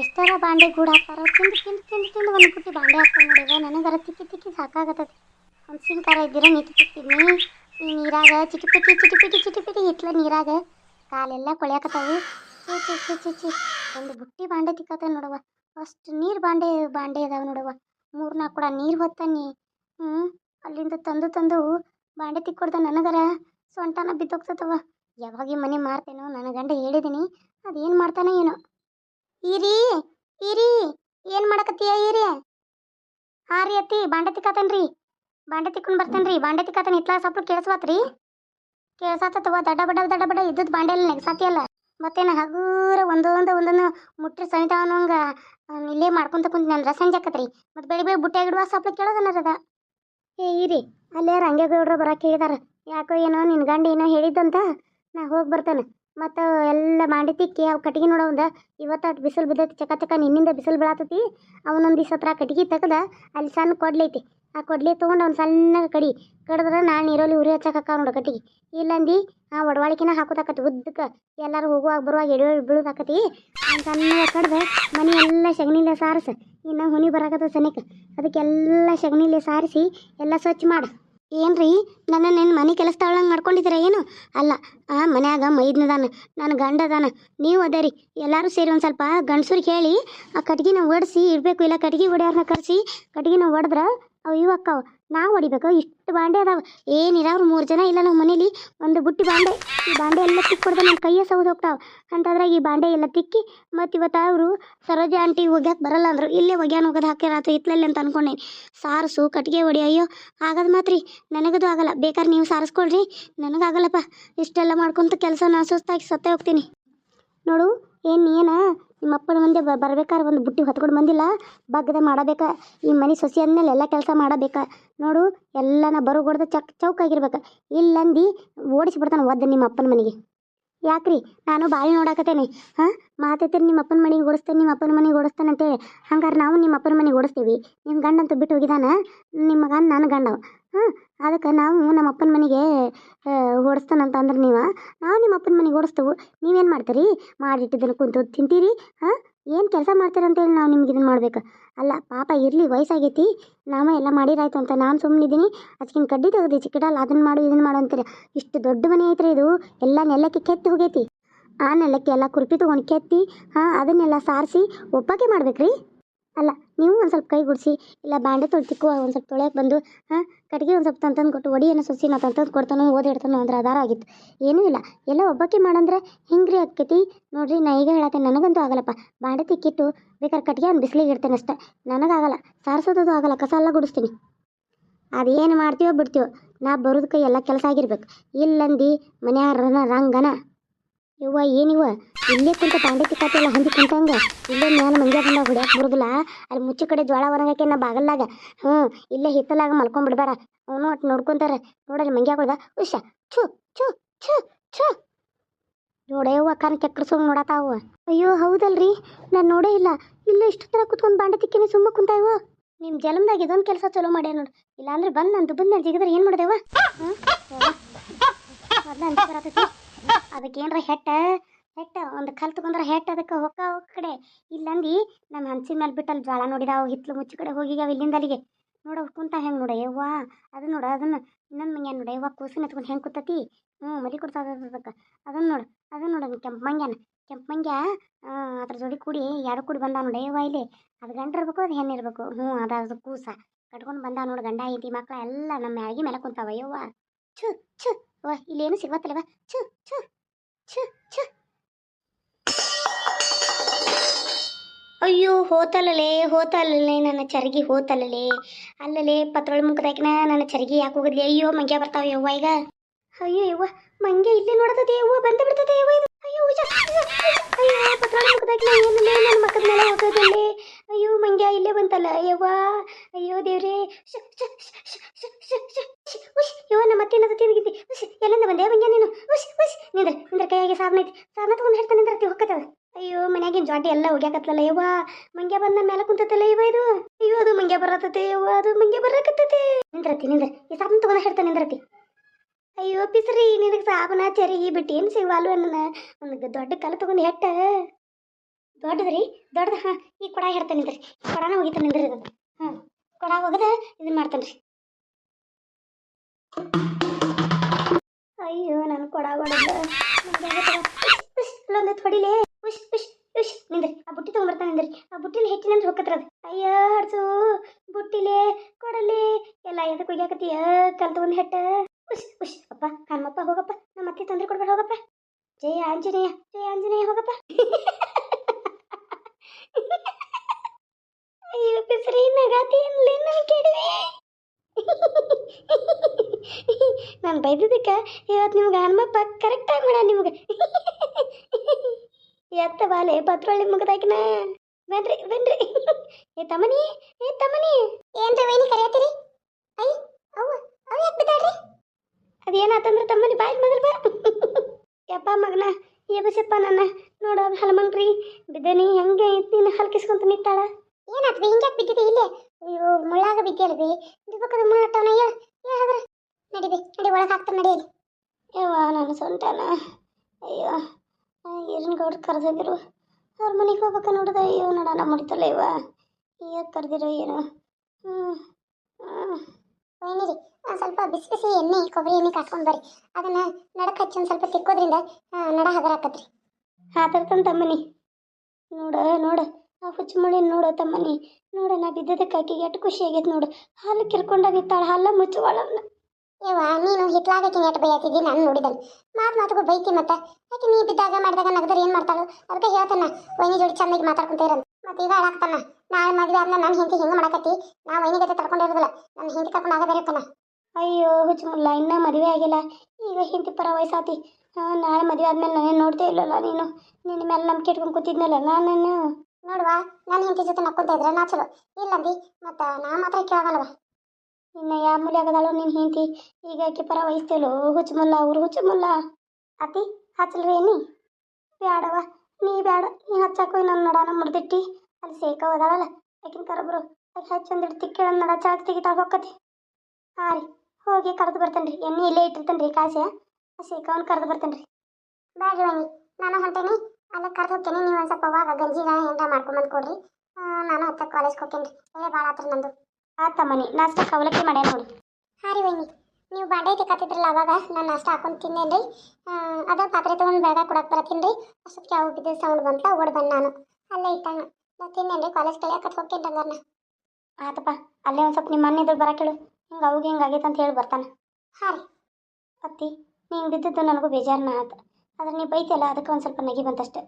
ಎಷ್ಟರ ಬಾಂಡೆ ಗೂಡು ಹಾಕ್ತಾರೋ ತಿಂದು ತಿಂದು ತಿಂದು ತಿಂದು ಒಂದು ಪುಟ್ಟಿ ಬಾಂಡೆ ಹಾಕ್ತಾರೆ ನೋಡಿವ ನನಗರ ತಿಕ್ಕಿ ತಿಕ್ಕಿ ಸಾಕಾಗತ್ತದ ಹಂಚಿನ ಖಾರ ಇದ್ದೀರ, ನೀತಿ ತಿಕ್ತೀನಿ. ಈ ನೀರಾಗ ಚಿಟಿಪಿಟಿ ಚಿಟಿಪಿಟಿ ಚಿಟಿಪಿಟಿ ಹಿತ್ಲ ನೀರಾಗ ಕಾಲೆಲ್ಲ ಕೊಳೆಯಕತ್ತಾವು. ಚಿ ಚಿ ಚಿ ಚಿ ಒಂದು ಬುಟ್ಟಿ ಬಾಂಡೆ ತಿಕ್ಕತ್ತ ನೋಡವ್ವ. ಅಷ್ಟು ನೀರು ಬಾಂಡೆ ಬಾಂಡೆ ಅದಾವ ನೋಡವ್ವ. ಮೂರು ನಾಲ್ಕು ಕೂಡ ನೀರು ಹೊತ್ತಾನಿ ಹ್ಞೂ ಅಲ್ಲಿಂದ ತಂದು ತಂದು ಬಾಂಡೆ ತಿಕ್ಕೊಡ್ದ ನನಗರ ಸೊಂಟನ ಬಿದ್ದೋಗ್ತದವ ಯಾವಾಗ ಈ ಮನೆ ಮಾರ್ತೇನೋ, ನನ್ನ ಗಂಡ ಹೇಳಿದ್ದೀನಿ ಅದೇನು ಮಾಡ್ತಾನೆ ಏನೋ. ಈರಿ ಇರಿ, ಏನು ಮಾಡಕತ್ತೀಯ ಇರಿ? ಹಾಂ ರೀ ಅತ್ತಿ ಬಾಂಡೆ ತಿಕ್ಕತೇನ್ರಿ ಬಾಂಡೆ ತಿಕ್ಕೊಂಡು ಬರ್ತೇನ್ರಿ ಬಾಂಡೆ ತಿಕ್ಕತೇನೆ ಇತ್ಲ ಸ್ವಲ್ಪ ಕೇಳಿಸ್ವಾತ್ರಿ? ಕೇಳ್ಸಾತವ ದಡ್ಡ ಬಡ ದಡ ಬಡ ಇದ್ದದ್ ಬಾಂಡೆಲ್ಲ ನೆಗ್ಸಾತಿಯಲ್ಲ, ಮತ್ತೇನು ಹಗೂರ ಒಂದೊಂದು ಒಂದೊಂದು ಮುಟ್ರಿ ಅನ್ನೋಂಗ ಇಲ್ಲೇ ಮಾಡ್ಕೊಂತ ಕುಂತ ನನ್ನ ರಸ ಹಂಜಾಕತ್ರಿ ಮತ್ತು ಬೆಳಿ ಬೆಳಿ ಬುಟ್ಟೆ ಇಡುವ ಸ್ವಲ್ಪ ಕೇಳೋದನ್ನರದ ಏ, ಇರಿ ಅಲ್ಲೇ ರಂಗೇಗೌಡ್ರ ಬರಕ್ಕೆ ಹೇಳಿದಾರ, ಯಾಕೋ ಏನೋ ನಿನ್ನ ಗಂಡ ಏನೋ ಹೇಳಿದ್ದಂತ, ನಾ ಹೋಗಿ ಬರ್ತೇನೆ. ಮತ್ತು ಎಲ್ಲ ಮಾಡಿ ತಿಕ್ಕಿ ಅವು ಕಟ್ಟಿಗೆ ನೋಡೋವಂದ ಇವತ್ತು ಬಿಸಿಲು ಬಿದ್ದೈತಿ, ಚಕ ಚಕ ನಿನ್ನಿಂದ ಬಿಸಿಲು ಬೀಳತೈತಿ. ಅವನೊಂದು ದಿವಸ ಹತ್ರ ಕಟ್ಟಿಗೆ ತೆಗ್ದ, ಅಲ್ಲಿ ಸಣ್ಣ ಕೊಡ್ಲೈತಿ ಆ ಕೊಡ್ಲಿ ತೊಗೊಂಡು ಅವ್ನು ಸಣ್ಣ ಕಡಿ, ಕಡಿದ್ರೆ ನಾಳೆ ನೀರಲ್ಲಿ ಉರಿ ಹಚ್ಚಕ್ಕ ನೋಡು ಕಟ್ಟಿಗೆ. ಇಲ್ಲಂದು, ಆ ಒಡವಾಳಿಕೆನ ಹಾಕೋದಾಕತಿ ಉದ್ದಕ್ಕೆ. ಎಲ್ಲರೂ ಹೋಗುವಾಗ ಬರುವಾಗ ಎಡೆ ಬೀಳೋದಾಕತಿ ಅವ್ನು ಸಣ್ಣ ಕಡ್ದು, ಮನೆ ಎಲ್ಲ ಸಗಣಿಲೆ ಸಾರಿಸ. ಇನ್ನು ಹುನಿ ಬರಾಕತ್ತ ಸನಿಕ. ಅದಕ್ಕೆಲ್ಲ ಸಗಣಿಲೆ ಸಾರಿಸಿ, ಎಲ್ಲ ಸ್ವಚ್ಛ ಮಾಡು. ಏನ್ರಿ? ನನ್ನ ನಿನ್ನ ಮನೆ ಕೆಲಸದವಳಂಗೆ ಮಾಡ್ಕೊಂಡಿದ್ರ ಏನು? ಅಲ್ಲ, ಆ ಮನ್ಯಾಗ ಮೈದ್ನದಾನ ನನ್ನ ಗಂಡದಾನ ನೀವು ಅದರಿ ಎಲ್ಲರೂ ಸೇರಿ ಒಂದು ಸ್ವಲ್ಪ ಗಂಡಸರಿಗೆ ಹೇಳಿ ಆ ಕಟ್ಗಿನ ಒಡಿಸಿ ಇಡಬೇಕು ಇಲ್ಲ ಕಟ್ಗೆ ಹೊಡ್ಯಾರನ್ನ ಕರೆಸಿ, ಕಟ್ಗಿನ ಹೊಡೆದ್ರೆ ಅವು ಇವು ಅಕ್ಕಾವ. ನಾವು ಹೊಡಿಬೇಕು, ಇಷ್ಟು ಬಾಂಡೆ ಅದಾವ. ಅವ್ರು ಮೂರು ಜನ ಇಲ್ಲ ನಮ್ಮ ಮನೇಲಿ. ಒಂದು ಬುಟ್ಟಿ ಬಾಂಡೆ. ಈ ಬಾಂಡೆ ಎಲ್ಲ ತಿಕ್ಕೊಡ್ದೆ ನನ್ನ ಕೈಯ ಸೌದು ಹೋಗ್ತಾವೆ. ಅಂತಂದ್ರಾಗ ಈ ಬಾಂಡೆ ಎಲ್ಲ ತಿಕ್ಕಿ ಮತ್ತು ಇವತ್ತು ಅವರು ಸರೋಜ ಆಂಟಿ ಒಗ್ಯಾಕೆ ಬರಲ್ಲ ಅಂದರು. ಇಲ್ಲೇ ಒಗ್ಯಾನ ಒಗದು ಹಾಕ್ಯಾರಾತು ಇತ್ಲಲ್ಲಿ ಅಂತ ಅನ್ಕೊಂಡೆ ಸಾರಸು ಕಟ್ಟಿಗೆ ಹೊಡಿ, ಅಯ್ಯೋ ಆಗದು ಮಾತ್ರ. ನನಗದು ಆಗಲ್ಲ. ಬೇಕಾದ್ರೆ ನೀವು ಸಾರಿಸ್ಕೊಳ್ರಿ. ನನಗಾಗಲ್ಲಪ್ಪ ಇಷ್ಟೆಲ್ಲ ಮಾಡ್ಕೊಂತ ಕೆಲಸ ನಾನು ಸುಸ್ತಾಗಿ ಸತ್ತೇ ಹೋಗ್ತೀನಿ. ನೋಡು, ಏನು ಏನ ನಿಮ್ಮ ಅಪ್ಪನ ಮುಂದೆ ಬರ್ಬೇಕಾದ್ರೆ ಒಂದು ಬುಟ್ಟಿ ಹೊತ್ಕೊಂಡು ಬಂದಿಲ್ಲ? ಬಗ್ಗದೆ ಮಾಡಬೇಕ? ಈ ಮನೆ ಸೊಸಿ ಅಂದಮೇಲೆ ಎಲ್ಲ ಕೆಲಸ ಮಾಡಬೇಕ? ನೋಡು, ಎಲ್ಲನ ಬರುಗೊಡ್ದು ಚಕ್ ಚೌಕಾಗಿರ್ಬೇಕು. ಇಲ್ಲಂದು ಓಡಿಸ್ಬಿಡ್ತಾನೆ ಒದ್ದು ನಿಮ್ಮ ಅಪ್ಪನ ಮನೆಗೆ. ಯಾಕ್ರಿ? ನಾನು ಬಾಳಿ ನೋಡಾಕತ್ತೇನೆ. ಹಾಂ? ಮಾತೈತೆ ನಿಮ್ಮ ಅಪ್ಪನ ಮನೆಗೆ ಓಡಿಸ್ತೇನೆ ನಿಮ್ಮ ಅಪ್ಪನ ಮನೆಗೆ ಓಡಿಸ್ತಾನೆ ಅಂತೇಳಿ. ಹಂಗಾರೆ ನಾವು ನಿಮ್ಮ ಅಪ್ಪನ ಮನೆಗೆ ಓಡಿಸ್ತೀವಿ. ನಿಮ್ಮ ಗಂಡಂತೂ ಬಿಟ್ಟು ಹೋಗಿದಾನ? ನಿಮ್ಮ ಗಂಡ ನನ್ನ ಗಂಡವ ಹಾಂ? ಅದಕ್ಕೆ ನಾವು ನಮ್ಮ ಅಪ್ಪನ ಮನೆಗೆ ಓಡಿಸ್ತಾನಂತ ಅಂದ್ರೆ ನೀವು? ನಾವು ನಿಮ್ಮ ಅಪ್ಪನ ಮನೆಗೆ ಓಡಿಸ್ತೇವೆ. ನೀವೇನು ಮಾಡ್ತೀರಿ? ಮಾಡಿಟ್ಟಿದ್ದನ್ನು ಕುಂತು ತಿಂತೀರಿ? ಹಾಂ? ಏನು ಕೆಲಸ ಮಾಡ್ತೀರಂತೇಳಿ ನಾವು ನಿಮ್ಗೆ ಇದನ್ನು ಮಾಡ್ಬೇಕು. ಅಲ್ಲ, ಪಾಪ ಇರಲಿ, ವಯಸ್ಸಾಗೈತಿ. ನಾವೇ ಎಲ್ಲ ಮಾಡಿರಾಯ್ತು ಅಂತ ನಾನು ಸುಮ್ಮನಿದ್ದೀನಿ ಅದಕ್ಕಿಂತ ಕಡ್ಡಿ ತೆಗೆದು ಚಿಕ್ಕಡಲ್ಲ ಅದನ್ನು ಮಾಡು ಇದನ್ನು ಮಾಡು ಅಂತೀರಿ. ಇಷ್ಟು ದೊಡ್ಡ ಮನೆ ಐತ್ರಿ ಇದು. ಎಲ್ಲ ನೆಲಕ್ಕೆ ಕೆತ್ತಿ ಹೋಗೈತಿ. ಆ ನೆಲಕ್ಕೆ ಎಲ್ಲ ಕುರ್ಪಿ ತೊಗೊಂಡು ಕೆತ್ತಿ, ಹಾಂ, ಅದನ್ನೆಲ್ಲ ಸಾರಿಸಿ ಒಪ್ಪಕ್ಕೆ ಮಾಡ್ಬೇಕ್ರಿ? ಅಲ್ಲ, ನೀವು ಒಂದು ಸ್ವಲ್ಪ ಕೈ ಗುಡಿಸಿ, ಇಲ್ಲ ಬಾಂಡೆ ತೊಳೆ ತಿಕ್ಕುವ ಒಂದು ಸ್ವಲ್ಪ ತೊಳೆಯಕ್ಕೆ ಬಂದು, ಹಾಂ, ಕಟ್ಟಿಗೆ ಒಂದು ಸ್ವಲ್ಪ ತಂತಂದು ಕೊಟ್ಟು ಒಡಿಯನ್ನು ಸೊಸಿ ನಾ ತಂತಂದು ಕೊಡ್ತಾನೋ, ಓದಿ ಇಡ್ತಾನೋ ಅಂದ್ರೆ ಆಧಾರ ಆಗಿತ್ತು. ಏನೂ ಇಲ್ಲ. ಎಲ್ಲ ಒಬ್ಬಕ್ಕೆ ಮಾಡಂದ್ರೆ ರೀ ಆಕೈತಿ. ನೋಡ್ರಿ, ನಾ ಈಗ ಹೇಳತ್ತೆ ನನಗಂತೂ ಆಗಲ್ಲಪ್ಪ. ಬಾಂಡೆ ತಿಕ್ಕಿಟ್ಟು ಬೇಕಾದ್ರೆ ಕಟ್ಟಿಗೆ ಒಂದು ಬಿಸಿಲಿಗೆ ಇಡ್ತೇನೆ ಅಷ್ಟೇ. ನನಗಾಗಲ್ಲ ಸಾರಿಸೋದು ಆಗಲ್ಲ. ಕಸ ಎಲ್ಲ ಗುಡಿಸ್ತೀನಿ. ಅದೇನು ಮಾಡ್ತೀವೋ ಬಿಡ್ತೀವೋ, ನಾ ಬರೋದಕ್ಕೆ ಎಲ್ಲ ಕೆಲಸ ಆಗಿರ್ಬೇಕು. ಇಲ್ಲಂದು ಮನ್ಯಾಗ ರಂಗನ ಯವ್ವ ಏನಿವ ಇಲ್ಲೇ ಕುಂತ ಬಾಂಡೆ ತಿಕ್ಕಾತಿಲ್ಲ ಹಂದಿ ಕುಂತಂಗ ಇಲ್ಲೇ ನಾನು ಮಂಗ್ಯ ಬಂದಾಗ ಹೊಡ್ಯಾಕ ಬರುದಿಲ್ಲ. ಅಲ್ಲಿ ಮುಚ್ಚು ಕಡೆ ಜ್ವಾಳ ಒಣಗಾಕೆ ನಾ ಬಾಗಲ್ಲಾಗ ಹ್ಞೂ, ಇಲ್ಲೇ ಹಿತ್ತಲಾಗ ಮಲ್ಕೊಂಡ್ಬಿಡ್ಬೇಡ ಅವನು ಒಟ್ಟು ನೋಡ್ಕೊಂತಾರೆ. ನೋಡಲ್ಲಿ ಕೊಡ್ದ ಉಷ ಛು ಛು ಛು ಛು. ನೋಡೇವ್ವ ಕಣ್ ಕೆಕ್ಕರ್ಸೋಂಗ್ ನೋಡತಾವ. ಅಯ್ಯೋ, ಹೌದಲ್ರಿ? ನಾನು ನೋಡೇ ಇಲ್ಲ. ಇಲ್ಲೇ ಇಷ್ಟು ತರ ಕುತ್ಕೊಂಡು ಬಾಂಡೆ ತಿಕ್ಕಿನಿ, ಸುಮ್ಮ ಕುಂತಾವ ನಿಮ್ಮ ಜಲಮ್ದಾಗ ಇದೊಂದು ಕೆಲಸ ಚಲೋ ಮಾಡ್ಯ ನೋಡು. ಇಲ್ಲಾಂದ್ರೆ ಬಂದು ನಾನು ದುಬ್ಬದ ಮೇಲೆ ಜಿಗಿದ್ರೆ ಏನು ಮಾಡ್ದೇವ ಹ್ಞೂ? ಮೊದ್ಲು ಅಂಜಿಕೆ ಬರತೈತಿ ಅದಕ್ಕೆ ಏನರ ಹೆಟ್ಟ? ಹೆಟ್ಟ, ಒಂದು ಕಲ್ ತಗೊಂಡ್ರೆ ಹೆಟ್ಟ ಅದಕ್ಕೆ ಹೊಕ್ಕ ಕಡೆ. ಇಲ್ಲಂದು ನಮ್ಮ ಹಂಚಿನ ಮೇಲೆ ಬಿಟ್ಟಲ್ಲಿ ಜ್ವಾಳ ನೋಡಿದಾವು, ಹಿತ್ಲು ಮುಚ್ಚು ಕಡೆ ಹೋಗಿಗ್ಯಾವ ಇಲ್ಲಿಂದ ಅಲ್ಲಿಗೆ. ನೋಡ ಕುಂತ ಹೆಂಗೆ ನೋಡ, ಯವ್ವ? ಅದು ನೋಡು, ಅದನ್ನು ಇನ್ನೊಂದು ಮಂಗ್ಯಾನ ನೋಡ, ಯವ್ವ? ಕೂಸಿನ ಎತ್ಕೊಂಡು ಹೆಂಗೆ ಕೂತತಿ? ಹ್ಞೂ ಮರಿ ಕೊಡ್ತದ ಅದಕ್ಕೆ ಅದನ್ನ ನೋಡು ಅದನ್ನ ನೋಡು ಕೆಂಪು ಮಂಗ್ಯಾನ. ಕೆಂಪು ಮಂಗ್ಯ ಅದ್ರ ಜೋಡಿ ಕೂಡಿ ಎರಡು ಕೂಡಿ ಬಂದ ನೋಡ, ಯವ್ವ ಇಲ್ಲಿ? ಅದು ಗಂಡ ಇರ್ಬೇಕು, ಅದು ಹೆಣ್ಣು ಇರಬೇಕು. ಹ್ಞೂ ಅದ, ಅದು ಕೂಸ. ಕಟ್ಕೊಂಡು ಬಂದ ನೋಡು ಗಂಡ ಐತಿ ಮಕ್ಕಳು ಎಲ್ಲ ನಮ್ಮ ಮ್ಯಾಗಿ ಮೇಲೆ ಕುಂತಾವ, ಯವ್ವ? ಛು ಛು. ಓ ಇಲ್ಲೇನು ಸಿಗ್ವತ್ತಲ್ವ? ಛು ಛು ಛು ಛು. ಅಯ್ಯೋ, ಹೋತಲ್ಲಲೇ ಹೋತಲ್ಲಲೇ, ನನ್ನ ಚರಗಿ ಹೋತಲ್ಲಲೇ. ಅಲ್ಲಲೇ, ಪತ್ರೊಳ ಮುಖದಾಕಿನ ನನ್ನ ಚರಗಿ ಯಾಕೆ ಹೋಗದ್ಲಿ ಅಯ್ಯೋ, ಮಂಗ್ಯ ಬರ್ತಾವೆ ಯವ್ವ ಈಗ. ಅಯ್ಯೋ, ಯವ್ವ ಮಂಗೆ ಇಲ್ಲಿ ನೋಡತದೆ ಯವ್ವ, ಬಂದು ಬಿಡ್ತದೆ ಯವ್ವ ಇದು. ಅಯ್ಯೋ ಅಯ್ಯೋ, ಪತ್ರೊಳ ಮುಖದಾಕಿನ ಏನಲ್ಲೇ ನನ್ನ ಮಕ್ಕದ ಮೇಲೆ ಹೋಗೋದಲ್ಲೇ ಅಯ್ಯೋ, ಮಂಗ್ಯ ಇಲ್ಲೇ ಬಂತಲ್ಲ ಯವ್ವ. ಅಯ್ಯೋ, ದೇವ್ರೇ. ಉಶ್, ಯವ್ವ ನಮ್ಮ ಅತ್ತೆ ಏನದ ತಿರುಗಿದ್ದಿ ಉಶ್, ಎಲ್ಲಿಂದ ಬಂದೆ? ಮಂಗ್ಯ ನೀನು? ಉಶ್ ಉಶ್, ನಿಂದ್ರ ನಿಂದ್ರ ಕೈಯಾಗೆ ಸಾಬನ ಐತಿ ಸಾಬನ ತಗೊಂಡು ಹೇಳ್ತಾನೆ ನಿಂದ್ರತಿ ಹೊಕ್ಕತ್ತದ? ಅಯ್ಯೋ, ಮನ್ಯಾಗಿನ ಜೊಡ್ಡಿ ಎಲ್ಲ ಹೋಗ್ಯಾಕತ್ತಲ್ಲ ಯವ್ವ. ಮಂಗ್ಯ ಬಂದ ಮೇಲೆ ಕುಂತತ್ತಲ್ಲ ಇವ ಇದು? ಅಯ್ಯೋ, ಅದು ಮಂಗ್ಯ ಬರತ್ತತೆ ಯವ್ವ, ಅದು ಮಂಗ್ಯ ಬರಕತ್ತತೆ. ನಿಂದ್ರತಿ ನಿಂದ್ರ. ಈ ಸಾಬನ ತಗೊಂಡು ಹೇಳ್ತಾನೆ ನಿಂದ್ರತಿ ಅಯ್ಯೋ, ಪಿಸ್ರಿ, ನಿನಗೆ ಸಾಬನ ಚರಿಗೆ ಬಿಟ್ಟು. ಏನು ಸಿಗವಾಲು ನನ್ನ ಒಂದು ದೊಡ್ಡ ಕಲ್ಲು ತಗೊಂಡು ಹೆಟ್ಟ. ದೊಡ್ಡದು ರೀ ದೊಡ್ಡದು, ಹಾಂ, ಈ ಕೊಡ ಹೇಳ್ತಾನೆ ನಿಂದ್ರಿ. ಕೊಡನ ಹೋಗಿತಾನೆ ನಿಂದ್ರಿ. ಅದು ಹಾಂ ಕೊಡ ಹೋಗದ ಇದನ್ನ ಮಾಡ್ತಾನೆ ರೀ ಅಯ್ಯೋ, ನಾನು ಕೊಡ ಹೊಡೆದ ಅಲ್ಲೊಂದು ಹೊಡಿಲೇ. ಉಶ್ ಉಶ್ ಉಶ್, ನಿಂದ್ರಿ. ಆ ಬುಟ್ಟಿ ತೊಗೊಂಬರ್ತಾನೆ ನಿಂದ್ರಿ. ಆ ಬುಟ್ಟಿಲಿ ಹೆಚ್ಚಿನ ಅದು. ಅಯ್ಯೋ ಹಡ್ಸು ಬುಟ್ಟಿಲೆ, ಕೊಡಲಿ. ಎಲ್ಲ ಎದಕ್ಕೆ ಒಗ್ಯಾಕತ್ತೀಯ? ಕಲ್ ತಗೊಂಡು ಹೆಟ್ಟ. ಉಶ್ ಉಶ್, ಅಪ್ಪ ಹನುಮಪ್ಪ ಹೋಗಪ್ಪ. ನಮ್ಮ ಅತ್ತೆ ತೊಂದರೆ ಕೊಡ್ಬೇಡ, ಹೋಗಪ್ಪ. ಜಯ ಆಂಜನೇಯ ಜಯ ಆಂಜನೇಯ, ಹೋಗಪ್ಪ. ಅಯ್ಯೋ ಬಿಸ್ರಿ ನಗಾತಿ ಅನ್ಲಿ ನಾನು ಬೈದಿದ್ದಕ್ಕೆ ಇವತ್ತು ನಿಮ್ಗೆ ಹನುಮಪ್ಪ ಕರೆಕ್ಟಾಗಿ ಮಾಡ ನಿಮ್ಗೆ. ಎತ್ತ ಬಾಲೆ ಪತ್ರೊಳ್ಳಿ ಮುಗ್ದಾಕಿನ. ಬನ್ರಿ ಬನ್ರಿ ಏ ತಮ್ಮನಿ ಏ ತಮ್ಮನಿ. ಏನ್ರಿ ವೈನಿ ಕರೆಯತ್ತೀರಿ? ಐ ಅವ ಅವ ಯಾಕೆ ಬಿದ್ದಾಡ್ರಿ ಅದೇನಾತಂದ್ರೆ ತಮ್ಮನಿ ಬಾಯಿ ಮೊದಲು ಬಾ. ಯಪ್ಪ ಮಗನ ಎಬಸಪ್ಪ ನನ್ನ. ನೋಡೋದು ಹಲಮಂಗ್ರಿ. ಬಿದ್ದೇನಿ ಹೆಂಗೆ ನೀನು ಹಲ್ಕಿಸ್ಕೊಂತ ನಿಂತಾಳ? ಏನಾತ್ರಿ ಹಿಂಗ್ಯಾಕೆ ಬಿದ್ದಿದೆ ಇಲ್ಲೇ? ಅಯ್ಯೋ, ಮುಳ್ಳಾಗ ಬಿದ್ದಿಯಲ್ವಿ ಇರ್ಬೇಕಾದ್ರೆ ಮುಳ್ಳಟ್ಟವನ ಹೇಳ ಹೇಳಾದ್ರೆ ನಡಿಬಿ ನಡಿ ಒಳಗೆ ಹಾಕ್ತಾನೆ ನಡಿ ಅಯ್ಯೋ ನಾನು ಸೊಂಟನ. ಅಯ್ಯೋ ಗೌಡ್ರು ಕರೆದಿದ್ರು. ಅವ್ರ ಮನೆಗೆ ಹೋಗ್ಬೇಕ ನೋಡಿದ, ಅಯ್ಯೋ ನೋಡೋಣ ಮುಡಿತಲ್ಲ ಇವ ಯಾಕೆ ಕರೆದಿರೋ ಏನು. ಹ್ಞೂ ಹ್ಞೂ ಸ್ವಲ್ಪ ಬಿಸಿ ಬಿಸಿ ಎಣ್ಣೆ, ಕೊಬ್ಬರಿ ಎಣ್ಣೆ ಕಾಸ್ಕೊಂಡು ಬರ್ರಿ. ಅದನ್ನು ನಡಕ್ಕೆ ಹಚ್ಚಿ ಒಂದು ಸ್ವಲ್ಪ ತಿಕ್ಕೋದ್ರಿಂದ ನಡ ಹಗರ ಹಾಕತ್ರಿ ಹಾತರ್ತಂತಮ್ಮನಿ ನೋಡು, ನೋಡ. ಆ ಹುಚ್ಚುಮಳಿ ನೋಡೋ ತಮ್ಮನಿ. ನೋಡ ನಾ ಬಿದ್ದದಕ್ಕೆ ಎಷ್ಟು ಖುಷಿ ಆಗೈತೆ ನೋಡು. ಹಾಲು ಕಿರ್ಕೊಂಡಾಗಿತ್ತಾಳ ಹಲ್ಲ ಮುಚ್ಚುವಳನ್ನ ಯವ್ವ ನೀನು ಹಿತ್ಲಾಗಕ್ಕೆ ನೆಟ್ ಬೈಯತ್ತಿದ್ದಿ ನಾನು ನೋಡಿದೆ ಮಾತು ಮಾತುಗೂ ಬೈತಿ ಮತ್ತೆ. ಯಾಕೆ ನೀ ಬಿದ್ದಾಗ ಮಾಡಿದಾಗ ನಗದ್ರ ಏನು ಮಾಡ್ತಾಳು? ಅದಕ್ಕೆ ಹೇಳ್ತಾನ ವೈನಿ ಜೋಡಿ ಚೆನ್ನಾಗಿ ಮಾತಾಡ್ಕೊಂತ ಮತ್ತೆ ಈಗ ಹೇಳಾಕ್ತಾನ ನಾಳೆ ಮದುವೆ ಆದ್ಮೇಲೆ ನನ್ನ ಹೆಂಡತಿ ಹಿಂಗೆ ಮಾಡಕತ್ತಿ? ನಾ ವೈನಿ ಜೊತೆ ತಡ್ಕೊಂಡಿರೋದಿಲ್ಲ ನನ್ನ ಹೆಂಡತಿ ಕರ್ಕೊಂಡು ಆಗ ಬೇರೆ ಅಯ್ಯೋ ಹುಚ್ಚುಮುಲ್ಲ ಇನ್ನೂ ಮದುವೆ ಆಗಿಲ್ಲ. ಈಗ ಹಿಂತಿ ಪರ ವಯಸ್ಸಾತಿ. ನಾಳೆ ಮದುವೆ ಆದ್ಮೇಲೆ ನಾನೇನು ನೋಡ್ತೇ ಇಲ್ಲಲ್ಲ ನೀನು? ನಿನ್ನ ಮೇಲೆ ನಂಬಿಕೆ ಇಟ್ಕೊಂಡು ಕೂತಿದ್ನಲ್ಲ ನಾನು ನೋಡುವ ನನ್ನ ಹೆಂಡತಿ ಜೊತೆ ನಕ್ಕೊಂತ ಇದ್ರೆ ನಾ ಚಲೋ ಇಲ್ಲಂದಿ, ಮತ್ತು ನಾ ಮಾತ್ರ ಕೇಳಗಲ್ವ ಇನ್ನು ಯಾವ ಮೂಲೆ ಆಗದಾಳು ನಿನ್ನ ಹೆಂಡತಿ? ಈಗ ಆಕೆ ಪರ ವಹಿಸ್ತೇಲೋ ಹುಚ್ಚುಮುಲ್ಲ ಅವ್ರು ಹುಚ್ಚುಮುಲ್ಲ ಅತಿ ಹಚ್ಚಲ್ರಿ ಏನಿ ಬ್ಯಾಡವ ನೀ ಬೇಡ ನೀ ಹಚ್ಚಾಕೋ ನನ್ನ ನಡಾನ ಮುಡ್ದಿಟ್ಟಿ ಅಲ್ಲಿ ಸೇಕ ಹೋದಾಳಲ್ಲ, ಆಕಿನ ಕರಬ್ರು. ಆಕೆ ಹಚ್ಚಂದಿಟ್ಟು ತಿಕ್ಕೇಳ ನಡ, ಚಾಕ್ ತೆಗಿತಾಳ ಹೊಕ್ಕತಿ. ಹಾಂ ರೀ, ಹೋಗಿ ಕರೆದು ಬರ್ತೇನೆ ರೀ ಎಣ್ಣೆ ಇಲ್ಲೇ ಇಟ್ಟಿರ್ತೇನೆ ರೀ ಕಾಸೆ ಆ ಸೇಕವನ್ನು ಕರೆದು ಬರ್ತೇನೆ ರೀ ಬ್ಯಾಡ್ರಿ ನಾನು ಹೊಂಟೇನಿ. ಅಲ್ಲೇ ಕರೆದು ಹೋಗ್ತೇನೆ ನೀವು ಒಂದು ಸ್ವಲ್ಪ ಅವಾಗ ಗಂಜಿ ಏನಾರ ಮಾಡ್ಕೊಂಬಂದು ಕೊಡ್ರಿ. ನಾನು ಹತ್ತ ಕಾಲೇಜ್ ಹೋಗ್ತೇನೆ ಏ ಭಾಳ ಆತ್ರ ನಂದು. ಆತ ಮನಿ ನಾಷ್ಟ ಅವಲಕ್ಕಿ ಮಾಡ್ಯ ನೋಡಿ. ಹಾಂ ರೀ ವೈನಿ. ನೀವು ಬಾಂಡೆ ತಿಕ್ಕತ್ತಿದ್ರಲ್ಲ ಅವಾಗ ನಾನು ನಾಷ್ಟ ಹಾಕೊಂಡು ತಿಂದೇನು ರೀ ಅದ ಪಾತ್ರೆ ತೊಗೊಂಡು ಬೆಳಗ್ಗೆ ಕೊಡಕ್ಕೆ ಬರತ್ತೀನಿ ರೀ ಅಷ್ಟೊತ್ತಿಗೆ ಅವು ಬಿದ್ದ ಸೌಂಡ್ ಬಂತ ಓಡ್ ಬಂದು ನಾನು. ಅಲ್ಲೇ ಇಟ್ಟಾನ ನಾ ರೀ ಕಾಲೇಜ್ ಕಲಿಯಕತ್ ಹೋಗ್ತೀನಿ ಹಂಗಾರ ಆತಪ್ಪ ಅಲ್ಲೇ ಒಂದು ಸ್ವಲ್ಪ ನಿಮ್ಮ ಮನೆ ಇದ್ರ ಹೇಳು. ಹಿಂಗೆ ಅವಾಗ ಹಿಂಗೆ ಆಗೈತೆ ಅಂತ ಹೇಳಿ ಬರ್ತಾನೆ. ಹಾಂ ರೀ. ಅತ್ತಿ ನೀನು ಬಿದ್ದಿದ್ದು ನನಗೂ ಬೇಜಾರನ್ನ ಆಯ್ತು ಆದ್ರೆ ನೀವು ಬೈತಿಯಲ್ಲ ಅದಕ್ಕೆ ಒಂದು ಸ್ವಲ್ಪ ನಗಿ ಬಂತಷ್ಟೆ.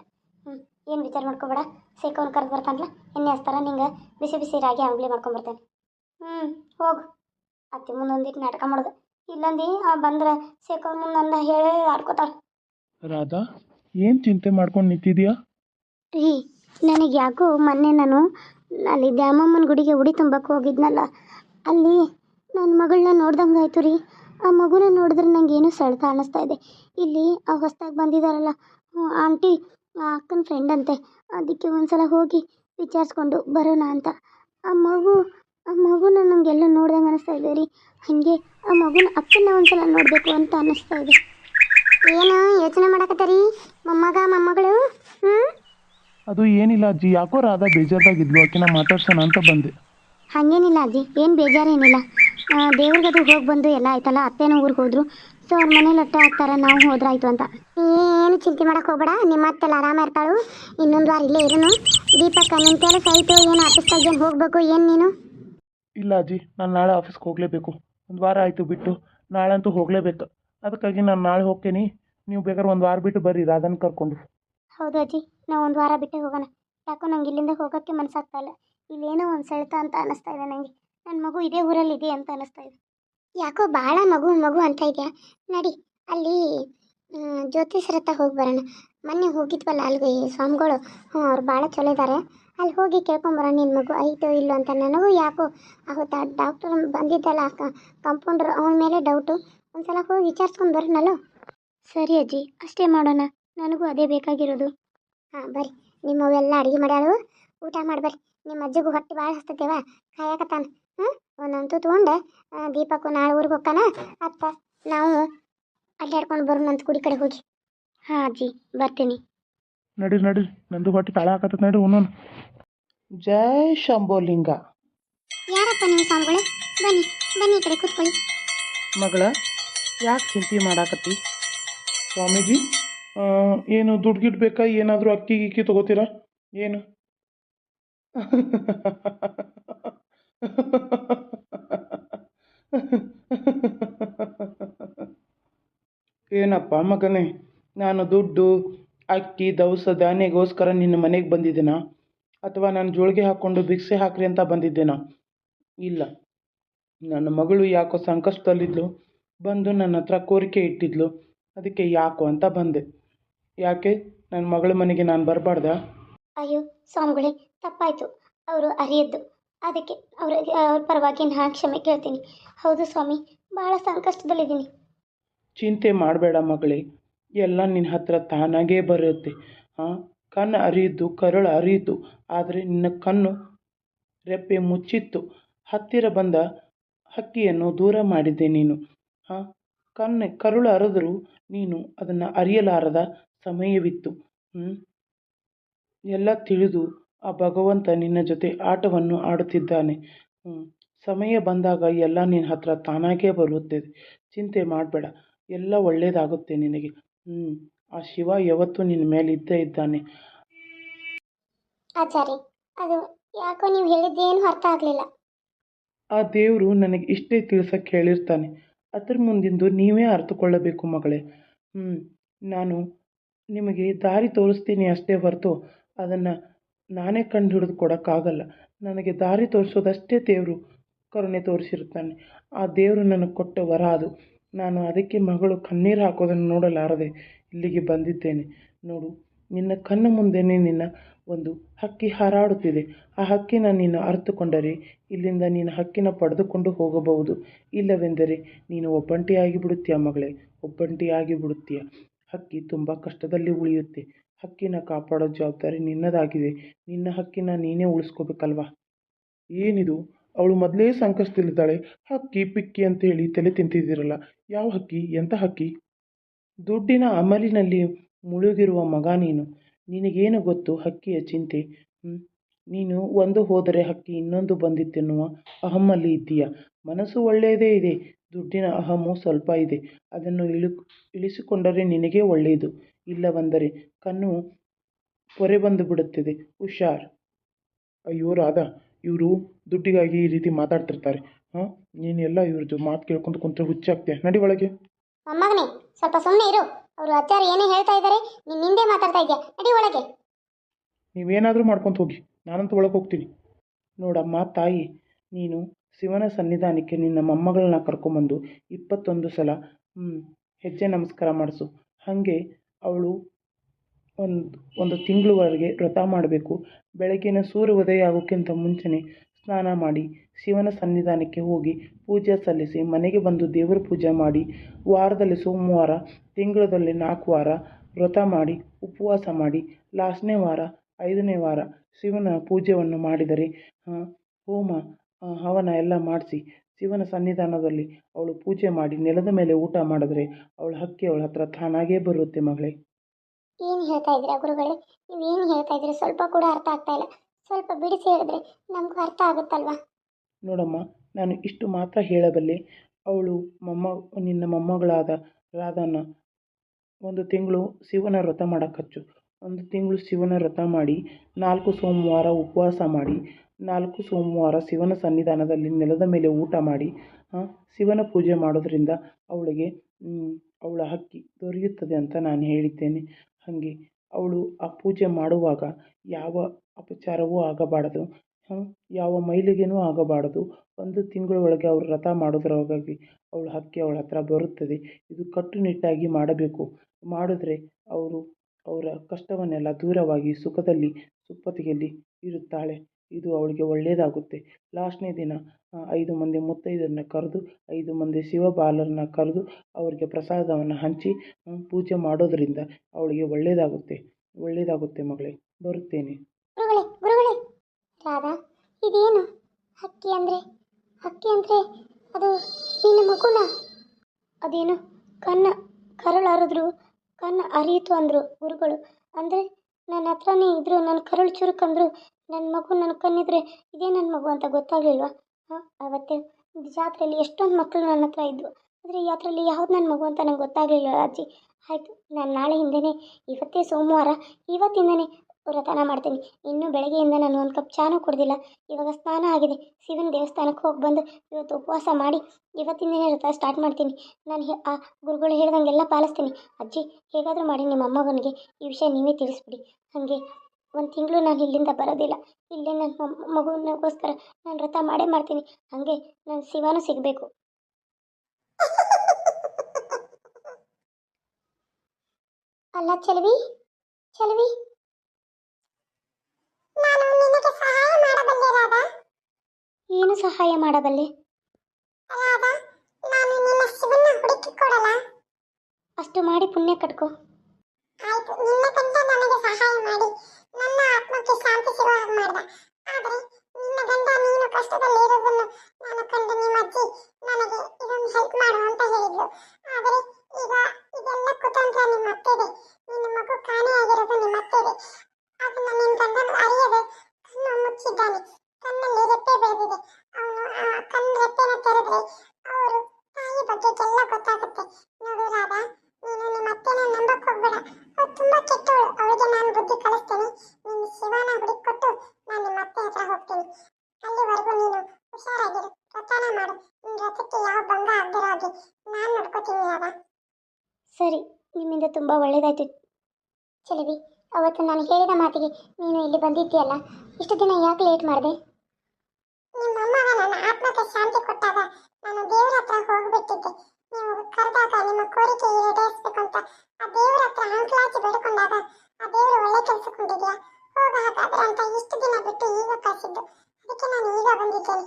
ಹ್ಞೂ ಏನು ವಿಚಾರ ಮಾಡ್ಕೊಬೇಡ. ಸೇಕೋನ್ ಕರೆದು ಬರ್ತಾನಲ್ಲ ಎಣ್ಣೆ ಹಚ್ತಾರ ನಿಂಗೆ ಬಿಸಿ ಬಿಸಿ ರಾಗಿ ಅಂಬ್ಲಿ ಮಾಡ್ಕೊಂಬರ್ತೇನೆ ಹ್ಞೂ ಹೋಗು. ಅತ್ತೆ ಮುಂದೊಂದಿಟ್ಟು ನಾಟಕ ಮಾಡೋದು. ಇಲ್ಲಂದು ಬಂದ್ರೆ ಸೇಕೋನ್ ಮುಂದೊಂದು ಹೇಳಿ ಆಡ್ಕೋತಾಳೆ. ರಾಧಾ ಏನು ಚಿಂತೆ ಮಾಡ್ಕೊಂಡು ನಿಂತಿದ್ಯಾ? ರೀ ನನಗೆ ಯಾಕೋ ಮೊನ್ನೆ ನಾನು ಅಲ್ಲಿ ದ್ಯಾಮಮ್ಮನ ಗುಡಿಗೆ ಉಡಿ ತುಂಬಕ್ಕೆ ಹೋಗಿದ್ನಲ್ಲ ಅಲ್ಲಿ ನನ್ನ ಮಗಳನ್ನ ನೋಡ್ದಂಗೆ ಆಯ್ತು ರೀ. ಆ ಮಗುನ ನೋಡಿದ್ರೆ ನಂಗೆ ಏನೂ ಸೆಳೆತ ಅನ್ನಿಸ್ತಾ ಇದೆ. ಇಲ್ಲಿ ಆ ಹೊಸ್ದಾಗಿ ಬಂದಿದ್ದಾರಲ್ಲ ಆಂಟಿ ಅಕ್ಕನ ಫ್ರೆಂಡ್ ಅಂತೆ. ಅದಕ್ಕೆ ಒಂದ್ಸಲ ಹೋಗಿ ವಿಚಾರಿಸ್ಕೊಂಡು ಬರೋಣ ಅಂತ. ಆ ಮಗು ಆ ಮಗುನ ನಮಗೆಲ್ಲ ನೋಡ್ದಂಗೆ ಅನ್ನಿಸ್ತಾ ಇದೆ ರೀ. ಹಾಗೆ ಆ ಮಗುನ ಅಕ್ಕನ ಒಂದ್ಸಲ ನೋಡಬೇಕು ಅಂತ ಅನ್ನಿಸ್ತಾ ಇದೆ. ಏನು ಯೋಚನೆ ಮಾಡಕತ್ತರಿ ಮೊಮ್ಮಗ ಮೊಮ್ಮಗಳು? ಹ್ಞೂ ಅದು ಏನಿಲ್ಲ ಅಜ್ಜಿ ಯಾಕೋ ರಾಧಾ ಬೇಜಾರ್ದಾಗಿದ್ಲು ಆಕಿನ ಮಾತಾಡ್ಸೋಣ ಅಂತ ಬಂದೆ. ಹಾಗೇನಿಲ್ಲ ಅಜ್ಜಿ ಏನು ಬೇಜಾರೇನಿಲ್ಲ. ದೇವ್ರಿಗದು ಹೋಗಿ ಬಂದು ಎಲ್ಲ ಆಯ್ತಲ್ಲ ಅತ್ತೆನೂ ಊರಿಗೆ ಹೋದ್ರು. ಸೊ ಅವ್ರ ಮನೇಲಿ ಅಟ್ಟ ಹಾಕ್ತಾರೆ ನಾವು ಹೋದ್ರಾಯ್ತು ಅಂತ. ಏನು ಚಿಂತೆ ಮಾಡಕ್ಕೆ ಹೋಗ್ಬೇಡ ನಿಮ್ಮ ಅತ್ತೆಲ್ಲ ಆರಾಮ ಇರ್ತಾಳು. ಇನ್ನೊಂದು ವಾರ ಇಲ್ಲೇ ಇರೋನು. ದೀಪಕ್ಕ ನಿನ್ನ ಕೆಲಸ ಆಯಿತು ಏನು ಆಫೀಸ್ದಾಗ ಏನು ಹೋಗ್ಬೇಕು ಏನು ನೀನು? ಇಲ್ಲ ಅಜ್ಜಿ ನಾನು ನಾಳೆ ಆಫೀಸ್ಗೆ ಹೋಗಲೇಬೇಕು. ಒಂದು ವಾರ ಆಯಿತು ಬಿಟ್ಟು ನಾಳೆ ಅಂತೂ ಹೋಗಲೇಬೇಕು. ಅದಕ್ಕಾಗಿ ನಾನು ನಾಳೆ ಹೋಗ್ತೀನಿ. ನೀವು ಬೇಕಾದ್ರೆ ಒಂದು ವಾರ ಬಿಟ್ಟು ಬರ್ರಿ ರಾಧನ್ ಕರ್ಕೊಂಡು. ಹೌದು ಅಜ್ಜಿ ನಾವು ಒಂದು ವಾರ ಬಿಟ್ಟು ಹೋಗೋಣ. ಯಾಕೋ ನಂಗೆ ಇಲ್ಲಿಂದ ಹೋಗೋಕ್ಕೆ ಮನಸ್ಸಾಗ್ತಾ ಇಲ್ಲ. ಇಲ್ಲೇನೋ ಒಂದು ಸೆಳೆತ ಅಂತ ಅನ್ನಿಸ್ತಾ ಇದೆ ನನಗೆ ನನ್ನ ಮಗು ಇದೇ ಊರಲ್ಲಿ ಇದೆ ಅಂತ ಅನ್ನಿಸ್ತಾ ಇದೆ. ಯಾಕೋ ಭಾಳ ಮಗು ಮಗು ಅಂತ ಇದೆಯಾ? ನಡಿ, ಅಲ್ಲಿ ಜ್ಯೋತಿಷ್ಯರ ಹತ್ರ ಹೋಗಿ ಬರೋಣ. ಮೊನ್ನೆ ಹೋಗಿದ್ವಲ್ಲ ಅಲ್ಲಿಗೆ ಸ್ವಾಮಿಗಳು? ಹ್ಞೂ ಅವ್ರು ಭಾಳ ಚಲೋ ಇದ್ದಾರೆ ಅಲ್ಲಿ ಹೋಗಿ ಕೇಳ್ಕೊಂಬರೋಣ ನಿನ್ನ ಮಗು. ಐತೋ ಇಲ್ಲೋ ಅಂತ. ನನಗೂ ಯಾಕೋ ಆ ಡಾಕ್ಟರ್ ಬಂದಿದ್ದಲ್ಲ ಕಂಪೌಂಡ್ರ್ ಅವನ ಮೇಲೆ ಡೌಟು ಒಂದ್ಸಲ ಹೋಗಿ ವಿಚಾರಿಸ್ಕೊಂಡು ಬರೋಣಲ್ಲೋ? ಸರಿ ಅಜ್ಜಿ, ಅಷ್ಟೇ ಮಾಡೋಣ. ನನಗೂ ಅದೇ ಬೇಕಾಗಿರೋದು. ಹಾಂ, ಬರ್ರಿ. ನಿಮ್ಮವೆಲ್ಲ ಅಡುಗೆ ಮಾಡ್ಯಾಳು. ಊಟ ಮಾಡಿ ಬರ್ರಿ ನಿಮ್ಮ ಅಜ್ಜಿಗೂ ಹೊಟ್ಟೆ ಭಾಳ ಹಸ್ತತೇವ ಕಾಯಕತ್ತಾನ. ಹಾಂ ಒಂದೊಂದು ತೊಗೊಂಡೆ ದೀಪಕ್ಕೂ ನಾಳೆ ಊರಿಗೆ ಹೋಗ್ತಾನ? ಅತ್ತ ನಾವು ಅಡ್ಡಾಡ್ಕೊಂಡು ಬರೋಣ ಅಂತ ಗುಡಿ ಕಡೆ ಹೋಗಿ. ಹಾಂ ಅಜ್ಜಿ ಬರ್ತೀನಿ. ನಡಿ ನಡಿ ನಂದು ಹೊಟ್ಟೆ ತಾಳ ಹಾಕತ್ತ ನಡಿ ಉಣ್ಣೋಣ. ಜೈ ಶಂಭೋಲಿಂಗ. ಯಾರಪ್ಪ ನೀವು ಸ್ವಾಮಿಗಳೇ? ಬನ್ನಿ ಬನ್ನಿ ಈ ಕಡೆ ಕೂತ್ಕೊಳ್ಳಿ. ಮಗಳ ಯಾಕೆ ಚಿಂತೆ ಮಾಡಾಕತ್ತಿ? ಸ್ವಾಮೀಜಿ ಆ, ಏನು ದುಡ್ಡು ಗಿಡ್ ಬೇಕಾ? ಏನಾದರೂ ಅಕ್ಕಿ ಗಿಕ್ಕಿ ತಗೋತೀರಾ? ಏನು? ಏನಪ್ಪ ಮಗನೇ, ನಾನು ದುಡ್ಡು, ಅಕ್ಕಿ, ದವಸ ಧಾನ್ಯಗೋಸ್ಕರ ನಿನ್ನ ಮನೆಗೆ ಬಂದಿದ್ದೇನಾ? ಅಥವಾ ನಾನು ಜೋಳಿಗೆ ಹಾಕ್ಕೊಂಡು ಭಿಕ್ಷೆ ಹಾಕ್ರಿ ಅಂತ ಬಂದಿದ್ದೇನಾ? ಇಲ್ಲ. ನನ್ನ ಮಗಳು ಯಾಕೋ ಸಂಕಷ್ಟದಲ್ಲಿದ್ಲು, ಬಂದು ನನ್ನ ಹತ್ರ ಕೋರಿಕೆ ಇಟ್ಟಿದ್ಲು, ಅದಕ್ಕೆ ಯಾಕೋ ಅಂತ ಬಂದೆ. ಯಾಕೆ? ನನ್ನ ಮಗಳ ಮನೆಗೆ ನಾನು ಬರಬಾರ್ದಾ? ಅಯ್ಯೋ, ಸ್ವಾಮಿಗಳೇ, ತಪ್ಪಾಯಿತು. ಅವರು ಅರಿಯದ್ದು. ಅದಕ್ಕೆ ಅವ್ರಿಗೆ ಅವ್ರ ಪರವಾಗಿ ನಾನು ಕ್ಷಮೆ ಕೇಳ್ತೀನಿ. ಹೌದು ಸ್ವಾಮಿ ಭಾಳ ಸಂಕಷ್ಟದಲ್ಲಿದ್ದೀನಿ. ಚಿಂತೆ ಮಾಡಬೇಡ ಮಗಳೇ, ಎಲ್ಲ ನಿನ್ನ ಹತ್ರ ತಾನಾಗೇ ಬರುತ್ತೆ. ಹಾಂ ಕಣ್ಣು ಅರಿಯಿದ್ದು, ಕರುಳು ಅರಿಯಿತು ಆದರೆ ನಿನ್ನ ಕಣ್ಣು ರೆಪ್ಪೆ ಮುಚ್ಚಿತ್ತು. ಹತ್ತಿರ ಬಂದ ಹಕ್ಕಿಯನ್ನು ದೂರ ಮಾಡಿದ್ದೆ ನೀನು. ಹಾಂ ಕಣ್ಣು, ಕರುಳು ಅರಿದರೂ ನೀನು ಅದನ್ನು ಅರಿಯಲಾರದ ಸಮಯವಿತ್ತು. ಎಲ್ಲ ತಿಳಿದು ಆ ಭಗವಂತ ನಿನ್ನ ಜೊತೆ ಆಟವನ್ನು ಆಡುತ್ತಿದ್ದಾನೆ. ಸಮಯ ಬಂದಾಗ ಎಲ್ಲ ನಿನ್ನ ಹತ್ರ ತಾನಾಗೇ ಬರುತ್ತೆ. ಚಿಂತೆ ಮಾಡಬೇಡ ಎಲ್ಲ ಒಳ್ಳೆಯದಾಗುತ್ತೆ ನಿನಗೆ. ಹ್ಞೂ ಆ ಶಿವ ಯಾವತ್ತೂ ನಿನ್ನ ಮೇಲೆ ಇದ್ದೇ ಇದ್ದಾನೆ. ಆಚಾರಿ ಅದು ಯಾಕೋ ನೀವು ಹೇಳಿದ್ದೇನು ಅರ್ಥ ಆಗಲಿಲ್ಲ. ಆ ದೇವರು ನನಗೆ ಇಷ್ಟೇ ತಿಳ್ಸಕ್ಕೆ ಹೇಳಿರ್ತಾನೆ. ಅದ್ರ ಮುಂದಿಂದು ನೀವೇ ಅರ್ಥಕೊಳ್ಳಬೇಕು ಮಗಳೇ. ಹ್ಞೂ ನಾನು ನಿಮಗೆ ದಾರಿ ತೋರಿಸ್ತೀನಿ ಅಷ್ಟೇ ಹೊರತು ಅದನ್ನು ನಾನೇ ಕಂಡು ಹಿಡಿದು ಕೊಡೋಕ್ಕಾಗಲ್ಲ. ನನಗೆ ದಾರಿ ತೋರಿಸೋದಷ್ಟೇ ದೇವರು ಕರುಣೆ ತೋರಿಸಿರುತ್ತಾನೆ. ಆ ದೇವರು ನನಗೆ ಕೊಟ್ಟ ವರ ಅದು. ನಾನು ಅದಕ್ಕೆ ಮಗಳು ಕಣ್ಣೀರು ಹಾಕೋದನ್ನು ನೋಡಲಾರದೆ ಇಲ್ಲಿಗೆ ಬಂದಿದ್ದೇನೆ. ನೋಡು, ನಿನ್ನ ಕಣ್ಣ ಮುಂದೆನೇ ನಿನ್ನ ಒಂದು ಹಕ್ಕಿ ಹಾರಾಡುತ್ತಿದೆ. ಆ ಹಕ್ಕಿನ ನೀನು ಅರ್ಥಕೊಂಡರೆ ಇಲ್ಲಿಂದ ನೀನು ಹಕ್ಕಿನ ಪಡೆದುಕೊಂಡು ಹೋಗಬಹುದು. ಇಲ್ಲವೆಂದರೆ ನೀನು ಒಬ್ಬಂಟಿಯಾಗಿ ಬಿಡುತ್ತೀಯ ಮಗಳೇ ಒಬ್ಬಂಟಿಯಾಗಿ ಬಿಡುತ್ತೀಯ ಹಕ್ಕಿ ತುಂಬ ಕಷ್ಟದಲ್ಲಿ ಉಳಿಯುತ್ತೆ. ಹಕ್ಕಿನ ಕಾಪಾಡೋ ಜವಾಬ್ದಾರಿ ನಿನ್ನದಾಗಿದೆ. ನಿನ್ನ ಹಕ್ಕಿನ ನೀನೇ ಉಳಿಸ್ಕೋಬೇಕಲ್ವಾ? ಏನಿದು? ಅವಳು ಮೊದಲೇ ಸಂಕಷ್ಟದಲ್ಲಿದ್ದಾಳೆ. ಹಕ್ಕಿ ಪಿಕ್ಕಿ ಅಂತ ಹೇಳಿ ತಲೆ ತಿಂತಿದ್ದೀರಲ್ಲ, ಯಾವ ಹಕ್ಕಿ? ಎಂಥ ಹಕ್ಕಿ? ದುಡ್ಡಿನ ಅಮಲಿನಲ್ಲಿ ಮುಳುಗಿರುವ ಮಗ ನೀನು. ನಿನಗೇನು ಗೊತ್ತು ಹಕ್ಕಿಯ ಚಿಂತೆ? ನೀನು ಒಂದು ಹೋದರೆ ಹಕ್ಕಿ ಇನ್ನೊಂದು ಬಂದಿತ್ತೆನ್ನುವ ಅಹಮ್ಮಲ್ಲಿ ಇದ್ದೀಯ? ಮನಸ್ಸು ಒಳ್ಳೆಯದೇ ಇದೆ, ದುಡ್ಡಿನ ಅಹಮು ಸ್ವಲ್ಪ ಇದೆ. ಅದನ್ನು ಇಳು, ಇಳಿಸಿಕೊಂಡರೆ ನಿನಗೇ ಒಳ್ಳೆಯದು. ಇಲ್ಲವೆಂದರೆ ಕಣ್ಣು ಪೊರೆ ಬಂದು ಬಿಡುತ್ತದೆ. ಹುಷಾರ್. ಅಯ್ಯೋ ರಾಧಾ ಇವರು ದುಡ್ಡಿಗಾಗಿ ಈ ರೀತಿ ಮಾತಾಡ್ತಿರ್ತಾರೆ. ಹಾಂ? ನೀನೆಲ್ಲ ಇವ್ರದ್ದು ಮಾತು ಕೇಳ್ಕೊಂಡು ಕುಂತ್ರೆ ಹುಚ್ಚಾಗ್ತೀಯ? ನಡಿ ಒಳಗೆ. ಮೊಮ್ಮಗನೇ ಸ್ವಲ್ಪ ಸುಮ್ಮನೆ ಇರು. ಅವರು ಆಚಾರ್ಯ ಏನೇ ಹೇಳ್ತಾ ಇದ್ದಾರೆ ನೀನು ಹಿಂದೆ ಮಾತಾಡ್ತಾ ಇದೆಯಾ ನಡಿ ಒಳಗೆ. ನೀವೇನಾದರೂ ಮಾಡ್ಕೊಂತ ಹೋಗಿ. ನಾನಂತೂ ಒಳಗೆ ಹೋಗ್ತೀನಿ. ನೋಡಮ್ಮ ತಾಯಿ ನೀನು ಶಿವನ ಸನ್ನಿಧಾನಕ್ಕೆ ನಿನ್ನ ಮೊಮ್ಮಗಳನ್ನ ಕರ್ಕೊಂಬಂದು ಇಪ್ಪತ್ತೊಂದು ಸಲ ಹ್ಮ್, ಹೆಜ್ಜೆ ನಮಸ್ಕಾರ ಮಾಡಿಸು. ಹಾಗೆ ಅವಳು ಒಂದು ಒಂದು ತಿಂಗಳವರೆಗೆ ವ್ರತ ಮಾಡಬೇಕು. ಬೆಳಗಿನ ಸೂರ್ಯ ಉದಯ ಆಗೋಕ್ಕಿಂತ ಮುಂಚೆನೆ ಸ್ನಾನ ಮಾಡಿ, ಶಿವನ ಸನ್ನಿಧಾನಕ್ಕೆ ಹೋಗಿ ಪೂಜೆ ಸಲ್ಲಿಸಿ ಮನೆಗೆ ಬಂದು ದೇವರ ಪೂಜೆ ಮಾಡಿ, ವಾರದಲ್ಲಿ ಸೋಮವಾರ ತಿಂಗಳಲ್ಲಿ ನಾಲ್ಕು ವಾರ ವ್ರತ ಮಾಡಿ, ಉಪವಾಸ ಮಾಡಿ, ಲಾಸ್ಟ್ನೇ ವಾರ, ಐದನೇ ವಾರ ಶಿವನ ಪೂಜೆಯನ್ನು ಮಾಡಿದರೆ ಹೋಮ ಹವನ ಎಲ್ಲ ಮಾಡಿಸಿ ಶಿವನ ಸನ್ನಿಧಾನದಲ್ಲಿ ಅವಳು ಪೂಜೆ ಮಾಡಿ ನೆಲದ ಮೇಲೆ ಊಟ ಮಾಡಿದ್ರೆ ಅವಳ ಹಕ್ಕಿ ಅವಳ ಹತ್ರ ತಾನಾಗೇ ಬರುತ್ತೆ ಮಗಳೇ. ಏನು ಹೇಳ್ತಾ ಇದ್ದೀರಾ ಗುರುಗಳೇ? ನೀವು ಏನು ಹೇಳ್ತಾ ಇದ್ರಿ ಸ್ವಲ್ಪ ಕೂಡ ಅರ್ಥ ಆಗ್ತಾ ಇಲ್ಲ. ಸ್ವಲ್ಪ ಬಿಡಿಸಿ ಹೇಳಿದ್ರೆ ನಮ್ಗೆ ಅರ್ಥ ಆಗುತ್ತಲ್ವಾ? ನೋಡಮ್ಮ ನಾನು ಇಷ್ಟು ಮಾತ್ರ ಹೇಳಬಲ್ಲೆ. ಅವಳು ಮೊಮ್ಮ ನಿನ್ನ ಮೊಮ್ಮಗಳಾದ ರಾಧನ ಒಂದು ತಿಂಗಳು ಶಿವನ ವ್ರತ ಮಾಡಕ್ಕೆ ಹಚ್ಚು ಒಂದು ತಿಂಗಳು ಶಿವನ ವ್ರತ ಮಾಡಿ ನಾಲ್ಕು ಸೋಮವಾರ ಉಪವಾಸ ಮಾಡಿ ನಾಲ್ಕು ಸೋಮವಾರ ಶಿವನ ಸನ್ನಿಧಾನದಲ್ಲಿ ನೆಲದ ಮೇಲೆ ಊಟ ಮಾಡಿ ಶಿವನ ಪೂಜೆ ಮಾಡೋದರಿಂದ ಅವಳಿಗೆ ಅವಳ ಹಕ್ಕಿ ದೊರೆಯುತ್ತದೆ ಅಂತ ನಾನು ಹೇಳಿದ್ದೇನೆ. ಹಾಗೆ ಅವಳು ಆ ಪೂಜೆ ಮಾಡುವಾಗ ಯಾವ ಅಪಚಾರವೂ ಆಗಬಾರದು ಯಾವ ಮೈಲಿಗೆನೂ ಆಗಬಾರದು. ಒಂದು ತಿಂಗಳ ಒಳಗೆ ಅವರು ವ್ರತ ಮಾಡೋದ್ರೊಳಗಾಗಿ ಅವಳ ಹಕ್ಕಿ ಅವಳ ಹತ್ರ ಬರುತ್ತದೆ. ಇದು ಕಟ್ಟುನಿಟ್ಟಾಗಿ ಮಾಡಬೇಕು. ಮಾಡಿದ್ರೆ ಅವರು ಅವರ ಕಷ್ಟವನ್ನೆಲ್ಲ ದೂರವಾಗಿ ಸುಖದಲ್ಲಿ, ಸುಪ್ಪತ್ತಿಗೆಯಲ್ಲಿ ಇರುತ್ತಾಳೆ. ಇದು ಅವಳಿಗೆ ಒಳ್ಳೆಯದಾಗುತ್ತೆ ಲಾಸ್ಟ್ನೇ ದಿನ ಐದು ಮಂದಿ ಮುತ್ತೈದೆಯರನ್ನ ಕರೆದು, ಐದು ಮಂದಿ ಶಿವಬಾಲರನ್ನ ಕರೆದು ಅವರಿಗೆ ಪ್ರಸಾದವನ್ನು ಹಂಚಿ ಪೂಜೆ ಮಾಡೋದರಿಂದ ಅವಳಿಗೆ ಒಳ್ಳೆಯದಾಗುತ್ತೆ ಒಳ್ಳೆಯದಾಗುತ್ತೆ ಮಗಳೇ, ಬರುತ್ತೇನೆ. ಗುರುಗಳೇ ಗುರುಗಳೇ ಇದೇನು? ಹಕ್ಕಿ ಅಂದ್ರೆ ಹಕ್ಕಿ ಅಂದ್ರೆ ಅದು ನಿನ್ನ ಮಗುನ? ಅದೇನು? ಕಣ್ಣ ಕರಳು ಹರಿದ್ರು ಕಣ್ಣು ಅರಿಯಿತು ಅಂದರು ಗುರುಗಳು. ಅಂದರೆ ನನ್ನ ಹತ್ರನೇ ಇದ್ರು, ನನ್ನ ಕರಳು ಚುರುಕಂದ್ರು ನನ್ನ ಮಗು ನನ್ನ ಕಣ್ಣಿದ್ರೆ ಇದೇ ನನ್ನ ಮಗು ಅಂತ ಗೊತ್ತಾಗಲಿಲ್ವಾ? ಹಾಂ, ಅವತ್ತೇ, ಜಾತ್ರೆಯಲ್ಲಿ ಎಷ್ಟೊಂದು ಮಕ್ಕಳು ನನ್ನ ಹತ್ರ ಇದ್ದರು ಆದರೆ ಯಾತ್ರೆಯಲ್ಲಿ ಯಾವ್ದು ನನ್ನ ಮಗು ಅಂತ ನಂಗೆ ಗೊತ್ತಾಗಲಿಲ್ಲ ಅಜ್ಜಿ? ಆಯಿತು, ನಾನು ನಾಳೆ ಹಿಂದೆನೇ, ಇವತ್ತೇ ಸೋಮವಾರ, ಇವತ್ತಿಂದನೇ ವ್ರತನ ಮಾಡ್ತೀನಿ. ಇನ್ನೂ ಬೆಳಗ್ಗೆಯಿಂದ ನಾನು ಒಂದು ಕಪ್ ಚಾನೂ ಕುಡ್ದಿಲ್ಲ. ಇವಾಗ ಸ್ನಾನ ಆಗಿದೆ. ಶಿವನ ದೇವಸ್ಥಾನಕ್ಕೆ ಹೋಗಿ ಬಂದು ಇವತ್ತು ಉಪವಾಸ ಮಾಡಿ ಇವತ್ತಿಂದನೇ ವ್ರತ ಸ್ಟಾರ್ಟ್ ಮಾಡ್ತೀನಿ. ನಾನು ಆ ಗುರುಗಳು ಹೇಳ್ದಂಗೆಲ್ಲ ಪಾಲಿಸ್ತೀನಿ. ಅಜ್ಜಿ, ಹೇಗಾದರೂ ಮಾಡಿ ನಿಮ್ಮ ಅಮ್ಮಗನಿಗೆ ಈ ವಿಷಯ ನೀವೇ ತಿಳಿಸ್ಬಿಡಿ. ಹಾಗೆ ಒಂದು ತಿಂಗಳು ನಾನು ಇಲ್ಲಿಂದ ಬರೋದಿಲ್ಲ. ಇಲ್ಲೇ ನನ್ನ ಮಗುವಿನಗೋಸ್ಕರ ನಾನು ವ್ರತ ಮಾಡೇ ಮಾಡ್ತೀನಿ. ಹಾಗೆ ನನ್ನ ಶಿವನೂ ಸಿಗಬೇಕು. ಅಲ್ಲ ಚಲವಿ ಚಲವಿ. ಏನು ಸಹಾಯ ಮಾಡಬಲ್ಲೆ? ಅಷ್ಟು ಮಾಡಿ ಪುಣ್ಯ ಕಟ್ಕೋ. ಆಯ್ತು ನಿನ್ನ ಕಂಡ ನನಗೆ ಸಹಾಯ ಮಾಡಿ. ಆತ್ಮಕ್ಕೆ ಶಾಂತಿ ಸಿಗುವ ಹಾಗೆ ಮಾಡ್ದ. ಆದ್ರೆ ನಿನ್ನ ಗಂಡ ನೀನು ಕಷ್ಟದಲ್ಲಿ ಇರೋದನ್ನು ನಾನು ಕಂಡು ನಿಮ್ಮ ಅಜ್ಜಿ ನನಗೆ ಇದೊಂದು ಹೆಲ್ಪ್ ಮಾಡು ಅಂತ ಹೇಳಿದ್ಲು ಆದರೆ ಈಗ ಇದೆಲ್ಲ ಕುತಂತ್ರ ನಿಮ್ಮ ಅತ್ತೆದೆ. ನಿನ್ನ ಮಗು ಕಾಣೆಯಾಗಿರೋದು ನಿಮ್ಮ ಅತ್ತೆದೆ. ಅದನ್ನ ನಿನ್ನ ಗಂಡನು ಅರಿಯದೆ ಕಣ್ಣು ಮುಚ್ಚಿದ್ದಾನೆ. ಕಣ್ಣಲ್ಲಿ ರೆಪ್ಪೆ ಬೆಳೆದಿದೆ. ಅವನು ಆ ಕಣ್ಣು ರೆಪ್ಪೆನ ತೆರೆದ್ರೆ ಅವರು ತಾಯಿ ಬಗ್ಗೆ ಎಲ್ಲ ಗೊತ್ತಾಗುತ್ತೆ. ನೋಡು ರಾಧಾ ನೀನು ನಿಮ್ಮ ಅತ್ತೆನ ನಂಬಕ್ ಹೋಗ್ಬೇಡ. ಅವ್ರು ತುಂಬಾ ಕೆಟ್ಟವಳು. ಒಳ್ಳೆಯದಾಯ್ತು ಚಲವಿ, ಅವತ್ತು ನಾನು ಹೇಳಿದ ಮಾತಿಗೆ ನೀನು ಇಲ್ಲಿ ಬಂದಿದ್ದೀಯಲ್ಲ, ಇಷ್ಟು ದಿನ ಯಾಕೆ ಲೇಟ್ ಮಾಡಿದೆ? ನಿಮ್ಮ ಅಮ್ಮಗ ನನ್ನ ಆತ್ಮಕ್ಕೆ ಶಾಂತಿ ಕೊಟ್ಟಾಗ ನಾನು ದೇವರ ಹತ್ರ ಹೋಗ್ಬಿಟ್ಟಿದ್ದೆ. ನೀವು ಕರೆದಾಗ ನಿಮ್ಮ ಕೋರಿಕೆ ಈಡೇರಿಸ್ಬೇಕು ಆ ದೇವರ ಹತ್ರ ಹಂಕ್ಲಾಚಿ ಬೇಡಿಕೊಂಡಾಗ ಆ ದೇವರು ಒಳ್ಳೆ ಕೆಲಸಕೊಂಡಿದ್ಯಾ ಹೋಗ ಹಾಗಾದ್ರೆ ಅಂತ ಇಷ್ಟು ದಿನ ಬಿಟ್ಟು ಈಗ ಕಳಿಸಿದ್ದು. ಅದಕ್ಕೆ ನಾನು ಈಗ ಬಂದಿದ್ದೇನೆ.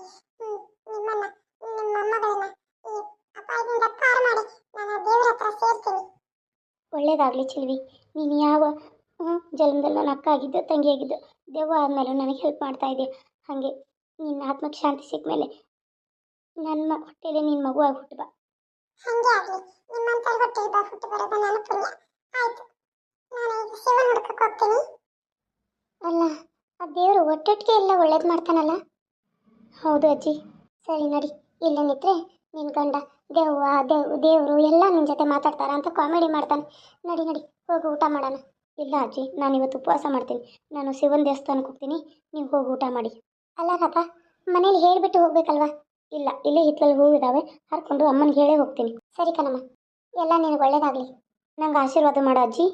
ನಿಮ್ಮನ್ನ, ನಿಮ್ಮ ಮೊಮ್ಮಗಳನ್ನ ಈ ಅಪಾಯದಿಂದ ಪಾರು ಮಾಡಿ ನಾನು ದೇವರ ಹತ್ರ ಸೇರ್ತೀನಿ. ಒಳ್ಳೇದಾಗಲಿ ಚಿಲ್ವಿ. ನೀನು ಯಾವ ಜನ್ಮದಲ್ಲಿ ನನ್ನ ಅಕ್ಕ ಆಗಿದ್ದು ತಂಗಿ ಆಗಿದ್ದು ದೆವ್ವ ಆದಮೇಲೆ ನನಗೆ ಹೆಲ್ಪ್ ಮಾಡ್ತಾ ಇದೆಯಾ? ಹಾಗೆ ನಿನ್ನ ಆತ್ಮಕ್ಕೆ ಶಾಂತಿ ಸಿಕ್ಕ ಮೇಲೆ ನನ್ನ ಹೊಟ್ಟೆಯಲ್ಲಿ ನಿನ್ನ ಮಗು ಆಗಿ ಹುಟ್ಟು ಬಾ ಹಂಗೆ ಆಗಲಿ. ನಿಮ್ಮಂತರ ಹೊಟ್ಟೆಗೆ ಬಾ ಹುಟ್ಟು ಬರೋದು ನನ್ನ ಪುಣ್ಯ. ಆಯ್ತು. ನಾನು ಈಗ ಹೋಗ್ತೀನಿ. ಅಲ್ಲ ಆ ದೇವರು ಒಟ್ಟೊಟ್ಟಿಗೆ ಎಲ್ಲ ಒಳ್ಳೇದು ಮಾಡ್ತಾನಲ್ಲ? ಹೌದು ಅಜ್ಜಿ. ಸರಿ ನಡಿ ಇಲ್ಲ ನಿಂತ್ರೆ ನಿನ್ನ ಗಂಡ, ದೆವ್ವ, ದೇವ್, ದೇವರು ಎಲ್ಲ ನಿನ್ನ ಜೊತೆ ಮಾತಾಡ್ತಾರ ಅಂತ ಕಾಮಿಡಿ ಮಾಡ್ತಾನೆ. ನಡಿ ನಡಿ, ಹೋಗಿ ಊಟ ಮಾಡೋಣ. ಇಲ್ಲ ಅಜ್ಜಿ, ನಾನು ಇವತ್ತು ಉಪವಾಸ ಮಾಡ್ತೀನಿ. ನಾನು ಶಿವನ ದೇವಸ್ಥಾನಕ್ಕೆ ಹೋಗ್ತೀನಿ. ನೀವು ಹೋಗಿ ಊಟ ಮಾಡಿ. ಅಲ್ಲ ಮನೆಯಲ್ಲಿ ಮನೇಲಿ ಹೇಳಿಬಿಟ್ಟು ಹೋಗ್ಬೇಕಲ್ವಾ? ಇಲ್ಲ, ಇಲ್ಲೇ ಹಿತ್ತಲಲ್ಲಿ ಹೂವಿದಾವೆ ಹರ್ಕೊಂಡು ಅಮ್ಮನಿಗೆ ಹೇಳೇ ಹೋಗ್ತೀನಿ. ಸರಿ ಕಣಮ್ಮ. ಎಲ್ಲ ನಿನಗೆ ಒಳ್ಳೇದಾಗಲಿ. ನಂಗೆ ಆಶೀರ್ವಾದ ಮಾಡೋ ಅಜ್ಜಿ.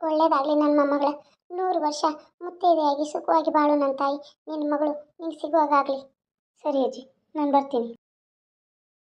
ಒಳ್ಳೇದಾಗಲಿ ನನ್ನ ಮೊಮ್ಮಗಳ. ನೂರು ವರ್ಷ ಮುತ್ತೈದೆಯಾಗಿ ಸುಖವಾಗಿ ಬಾಳು ನನ್ನ ತಾಯಿ. ನಿನ್ನ ಮಗಳು ನಿಂಗೆ ಸಿಗುವಾಗಲಿ ಸರಿ ಅಜ್ಜಿ, ನಾನು ಬರ್ತೀನಿ.